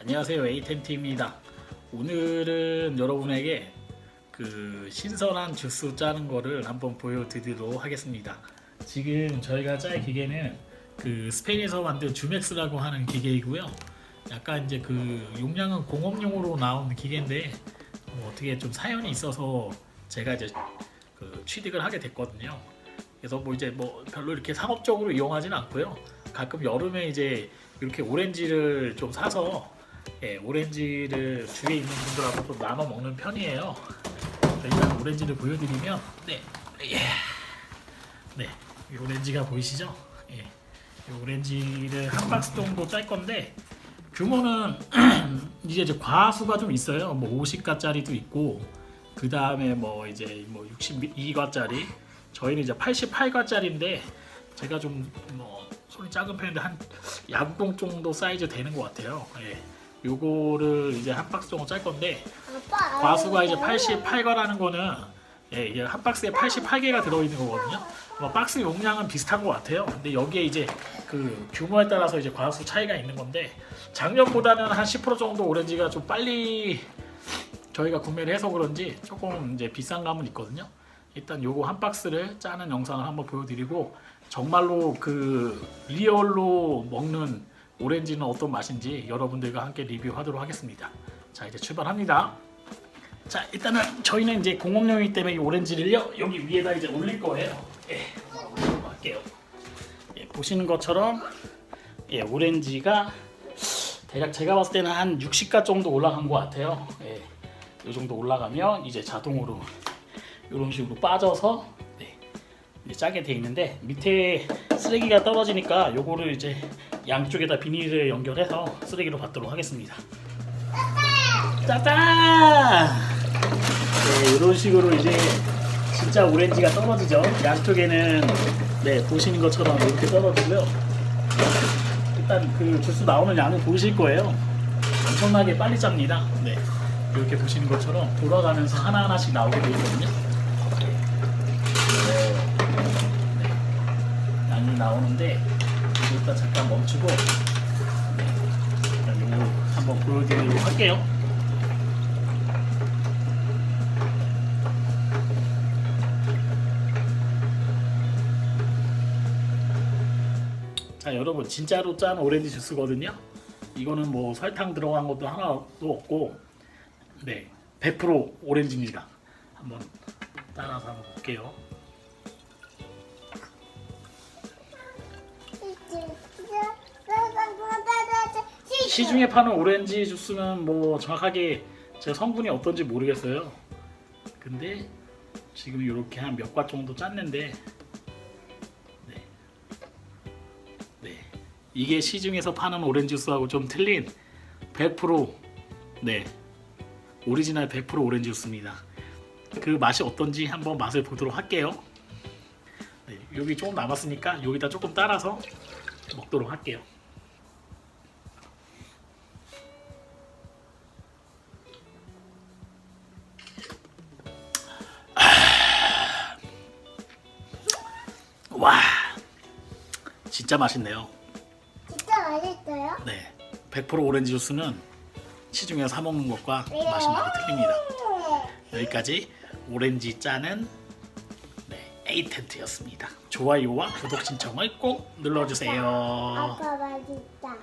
안녕하세요 에이텐티입니다. 오늘은 여러분에게 그 신선한 주스 짜는 거를 한번 보여드리도록 하겠습니다. 지금 저희가 짤 기계는 그 스페인에서 만든 주맥스라고 하는 기계이고요. 약간 이제 그 용량은 공업용으로 나온 기계인데 뭐 어떻게 좀 사연이 있어서 제가 이제 그 취득을 하게 됐거든요. 그래서 뭐 이제 뭐 별로 이렇게 상업적으로 이용하지는 않고요. 가끔 여름에 이제 이렇게 오렌지를 좀 사서 예, 오렌지를 주위에 있는 분들하고 또 나눠 먹는 편이에요. 일단 오렌지를 보여드리면 네, 예, 네, 이 오렌지가 보이시죠? 예, 이 오렌지를 한 박스 정도 짤 건데 규모는 이제 이제 과수가 좀 있어요. 뭐 50가짜리도 있고 그 다음에 뭐 이제 뭐 62가짜리 저희는 이제 88가짜리인데 제가 좀 뭐 손이 작은 편인데 한 야구공 정도 사이즈 되는 것 같아요. 예. 요거를 이제 한 박스 정도 짤 건데 아빠, 과수가 이제 88가라는 거는 예, 이게 한 박스에 88개가 들어있는 거거든요. 뭐 박스 용량은 비슷한 것 같아요. 근데 여기에 이제 그 규모에 따라서 이제 과수 차이가 있는 건데 작년보다는 한 10% 정도 오렌지가 좀 빨리 저희가 구매를 해서 그런지 조금 이제 비싼 감은 있거든요. 일단 요거 한 박스를 짜는 영상을 한번 보여드리고 정말로 그 리얼로 먹는 오렌지는 어떤 맛인지 여러분들과 함께 리뷰하도록 하겠습니다. 자 이제 출발합니다. 자 일단은 저희는 이제 공업용이기 때문에 이 오렌지를요 여기 위에다 이제 올릴 거예요. 예, 할게요. 예, 보시는 것처럼 예, 오렌지가 대략 제가 봤을 때는 한 60가 정도 올라간 것 같아요. 예, 이 정도 올라가면 이제 자동으로 이런 식으로 빠져서 짜게 돼 있는데 밑에 쓰레기가 떨어지니까 요거를 이제 양쪽에다 비닐을 연결해서 쓰레기로 받도록 하겠습니다. 짜잔! 네, 이런 식으로 이제 진짜 오렌지가 떨어지죠. 양쪽에는 네 보시는 것처럼 이렇게 떨어지고요. 일단 그 주스 나오는 양은 보이실 거예요. 엄청나게 빨리 짭니다. 네, 이렇게 보시는 것처럼 돌아가면서 하나 하나씩 나오게 되거든요. 네. 네. 양이 나오는데 이거 일단 잠깐 멈추고 네. 일단 이거 한번 보여드리도록 할게요. 자 여러분 진짜로 짠 오렌지 주스거든요. 이거는 뭐 설탕 들어간 것도 하나도 없고 네 100% 오렌지입니다. 한번 따라서 한번 볼게요. 시중에 파는 오렌지 주스는 뭐 정확하게 제 성분이 어떤지 모르겠어요. 근데 지금 이렇게 한 몇 과 정도 짰는데 네. 네. 이게 시중에서 파는 오렌지 주스하고 좀 틀린 100% 네. 오리지널 100% 오렌지 주스입니다. 그 맛이 어떤지 한번 맛을 보도록 할게요. 네, 여기 조금 남았으니까 여기다 조금 따라서 먹도록 할게요. 와, 진짜 맛있네요. 진짜 맛있어요? 네, 100% 오렌지 주스는 시중에서 사 먹는 것과 맛이 많이 틀립니다. 여기까지 오렌지 짜는 네, 에이텐트였습니다. 좋아요와 구독 신청을 꼭 눌러주세요. 아빠 맛있다.